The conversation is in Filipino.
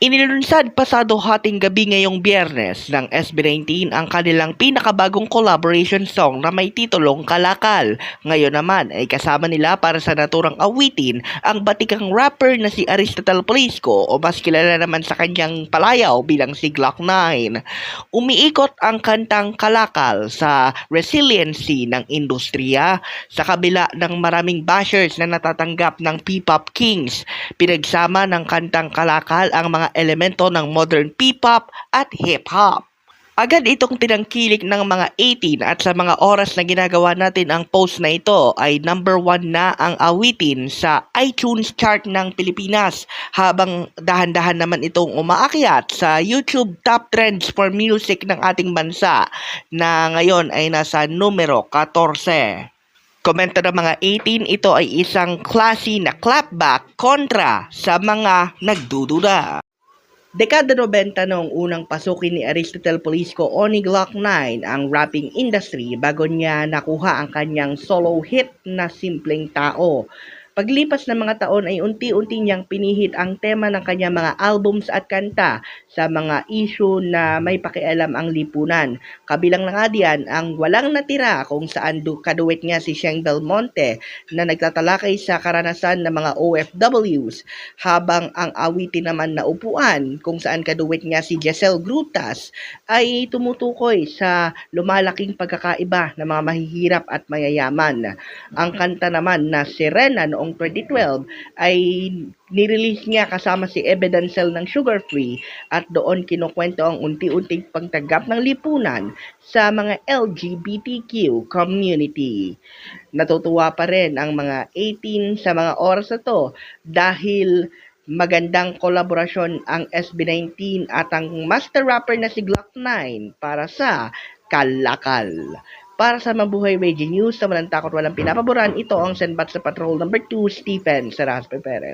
Inilunsad pasado hating gabi ngayong biyernes ng SB19 ang kanilang pinakabagong collaboration song na may titulong Kalakal. Ngayon naman ay kasama nila para sa naturang awitin ang batikang rapper na si Aristotle Polisco o mas kilala naman sa kanyang palayaw bilang si Glock 9. Umiikot ang kantang Kalakal sa resiliency ng industriya sa kabila ng maraming bashers na natatanggap ng P-Pop Kings. Pinagsama ng kantang Kalakal ang mga elemento ng modern P-Pop at hip-hop. Agad itong tinangkilik ng mga 18 at sa mga oras na ginagawa natin ang post na ito ay number 1 na ang awitin sa iTunes chart ng Pilipinas habang dahan-dahan naman itong umaakyat sa YouTube Top Trends for Music ng ating bansa na ngayon ay nasa numero 14. Komento ng mga 18, ito ay isang classy na clapback kontra sa mga nagdududa. Dekada 90 noong unang pasukin ni Aristotle Polisco o Glock 9 ang rapping industry bago niya nakuha ang kanyang solo hit na Simpleng Tao. Paglipas ng mga taon ay unti-unti niyang pinihit ang tema ng kanyang mga albums at kanta sa mga issue na may pakialam ang lipunan. Kabilang na nga diyan ang Walang Natira kung saan du- kaduwet niya si Sheng Del Monte na nagtatalakay sa karanasan ng mga OFWs habang ang awitin naman na upuan kung saan kaduwet niya si Giselle Grutas ay tumutukoy sa lumalaking pagkakaiba ng mga mahihirap at mayayaman. Ang kanta naman na Serena noong 2012 ay nirelease niya kasama si Evidencel ng Sugar Free at doon kinukwento ang unti-unting pagtanggap ng lipunan sa mga LGBTQ community. Natutuwa pa rin ang mga 18 sa mga oras na to dahil magandang kolaborasyon ang SB19 at ang master rapper na si Glock 9 para sa Kalakal. Para sa Mabuhay Radio News na walang takot walang pinapaboran, ito ang Senbat sa Patrol number 2, Stephen Saraspe Perez.